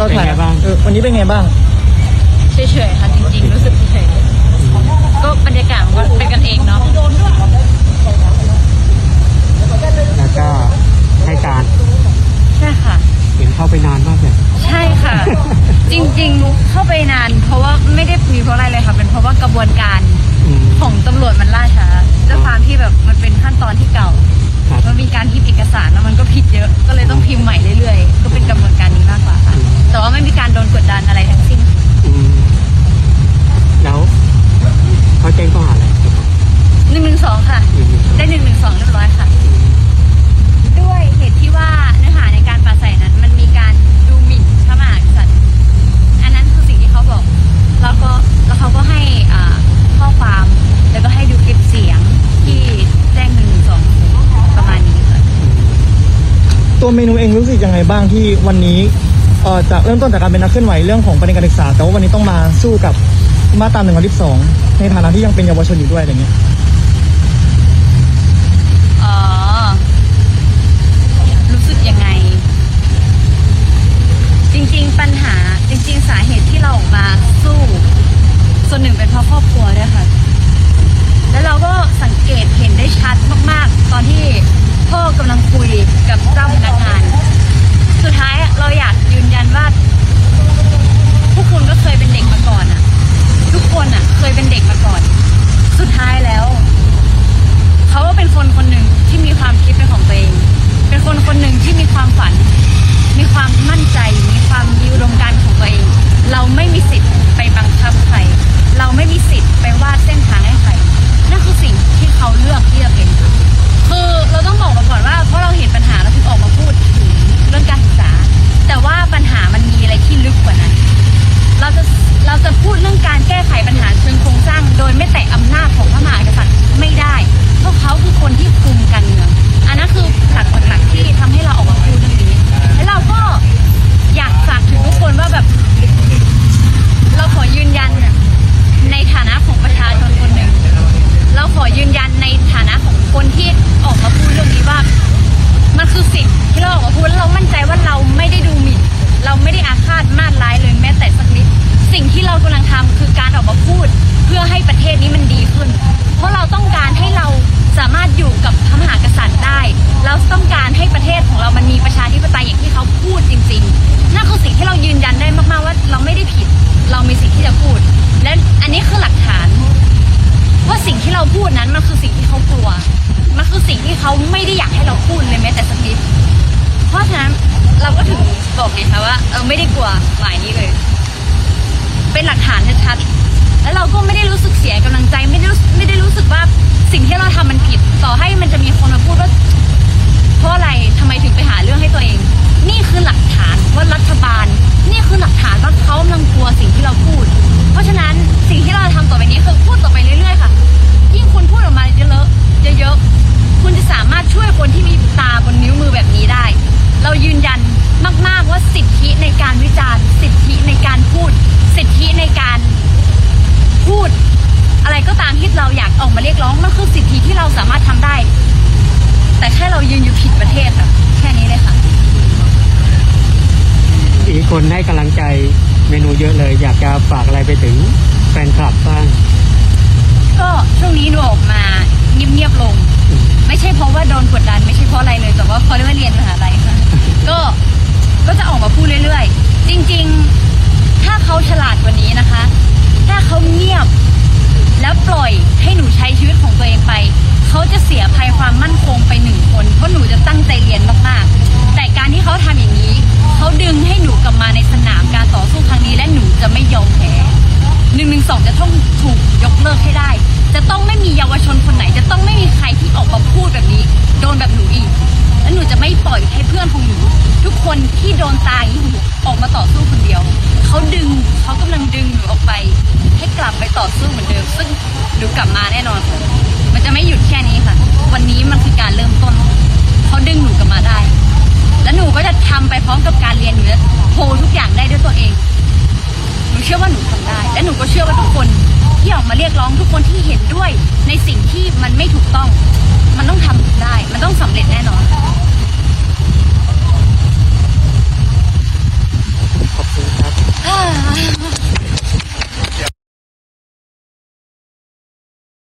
เราถ่ายเป็นไงบ้าง เออวันนี้เป็นไงบ้าง เฉยๆค่ะจริงๆรู้สึกเฉยๆก็บรรยากาศมันก็เป็นกันเองเนาะแล้วก็ให้การใช่ค่ะ เห็นเข้าไปนานมากเลยใช่ค่ะ จริงๆเข้าไปนาน เพราะว่าไม่ได้คุยเพราะอะไรเลยค่ะ เป็นเพราะว่ากระบวนการอืม ของตำรวจมันล่าช้าด้วยความที่แบบมันเป็นขั้นตอนที่เก่าครับ มันมีการพิมพ์เอกสารแล้วมันก็ผิดเยอะ องค่ะอืมได้หนึ่งหนึ่งสองเรียบร้อยค่ะ ด้วยเหตุที่ว่าเนื้อหาในการปราศัยนั้น มันมีการดูหมิ่นพระมหากษัตริย์อันนั้นคือสิ่งที่เขาบอก แล้วก็แล้วเขาก็ให้อ่าข้อความแล้วก็ให้ดูคลิปเสียงที่แจ้งหนึ่งหนึ่งสองประมาณนี้ค่ะตัวเมนูเองรู้สึกยังไงบ้างที่วันนี้เอ่อจะเริ่มต้นจากการเป็นนักเคลื่อนไหวเรื่องของประเด็นการศึกษา แต่ว่าวันนี้ต้องมาสู้กับมาตราหนึ่งร้อยสิบสองในฐานะที่ยังเป็นเยาวชนอยู่ด้วยอะไรเงี้ย อ๋อ รู้สึกยังไง จริง ๆ ปัญหาจริง ๆ สาเหตุที่เราออกมาสู้ ส่วน หนึ่งเป็นเพราะครอบครัวด้วยค่ะ แล้วเราก็สังเกตเห็นได้ชัดมากๆ ตอนที่พ่อกำลังคุยกับเจ้าพนักงาน สุดท้ายเราอยากยืนยันว่าพวกคุณก็เคยเป็นเด็กมาก่อนอะทุกคนอะเคยเป็นเด็กมาก่อน สุดท้ายแล้วเขาก็เป็นคนคนหนึ่งที่มีความคิดเป็นของตัวเอง เป็นคนคนหนึ่งที่มีความฝัน มีความมั่น พื่อให้ประเทศนี้มันดีขึ้น เพราะเราต้องการให้เราสามารถอยู่กับพระมหากษัตริย์ได้ เราต้องการให้ประเทศของเรามันมีประชาธิปไตยอย่างที่เขาพูดจริง ๆ นั่นคือสิ่งที่เรายืนยันได้มากๆว่าเราไม่ได้ผิด เรามีสิทธิ์ที่จะพูด และอันนี้คือหลักฐาน ว่าสิ่งที่เราพูดนั้นมันคือสิ่งที่เขากลัว มันคือสิ่งที่เขาไม่ได้อยากให้เราพูดเลยแม้แต่สักนิด เพราะฉะนั้นเราก็ถึงบอกไงคะว่าเออไม่ได้กลัวฝ่ายนี้เลย อให้มันจะมีคนมาพูดว่าเพราะอะไรทำไมถึงไปหาเรื่องให้ตัวเอง นี่คือหลักฐานว่ารัฐบาล นี่คือหลักฐานว่าเขากำลังกลัวสิ่งที่เราพูด เพราะฉะนั้นสิ่งที่เราทำต่อไปนี้คือพูดต่อไปเรื่อยๆค่ะ ยิ่งคุณพูดออกมาเยอะๆเยอะๆคุณจะสามารถช่วยคนที่มีตาบนนิ้วมือแบบนี้ได้ เรายืนยันมาก ๆว่าสิทธิในการวิจารณ์ สิทธิในการพูด สิทธิในการพูด อะไรก็ตามที่เราอยากออกมาเรียกร้องมันคือ สิทธิที่เราสามารถทำได้ แต่แค่เรายืนอยู่ผิดประเทศค่ะ แค่นี้เลยค่ะ อีกคนให้กำลังใจเมนูเยอะเลย อยากจะฝากอะไรไปถึงแฟนคลับบ้าง ก็ช่วงนี้หนูออกมาเงียบๆลงอืมไม่ใช่เพราะว่าโดนกดดัน ไม่ใช่เพราะอะไรเลย แต่ว่าเพราะได้มาเรียนมหาลัยค่ะ ก็ก็จะออกมาพูดเรื่อยๆ จริง ๆ ถ้าเขาฉลาดกว่านี้นะคะ ถ้าเขาเงียบแล้วปล่อยให้หนูใช้ชีวิตของตัวเองไป เขาจะเสียภัยความมั่นคงไปหนึ่งคนเพราะหนูจะตั้งใจเรียนมากๆ แต่การที่เขาทำอย่างนี้เขาดึงให้หนูกลับมาในสนามการต่อสู้ครั้งนี้และหนูจะไม่ยอมแพ้หนึ่งหนึ่งสองจะต้องถูกยกเลิกให้ได้ จะต้องไม่มีเยาวชนคนไหน จะต้องไม่มีใครที่ออกมาพูดแบบนี้ โดนแบบหนูอีก และหนูจะไม่ปล่อยให้เพื่อนของหนู ทุกคนที่โดนตายหนูออกมาต่อสู้คนเดียวเขาดึงเขากำลังดึงหนูออกไป ให้กลับไปต่อสู้เหมือนเดิม ซึ่งหนูกลับมาแน่นอน มันจะไม่หยุด กับการเรียนหนูจะโฮทุกอย่างได้ด้วยตัวเอง หนูเชื่อว่าหนูทำได้ และหนูก็เชื่อว่าทุกคนที่ออกมาเรียกร้องทุกคนที่เห็นด้วยในสิ่งที่มันไม่ถูกต้อง มันต้องทำได้ มันต้องสำเร็จแน่นอน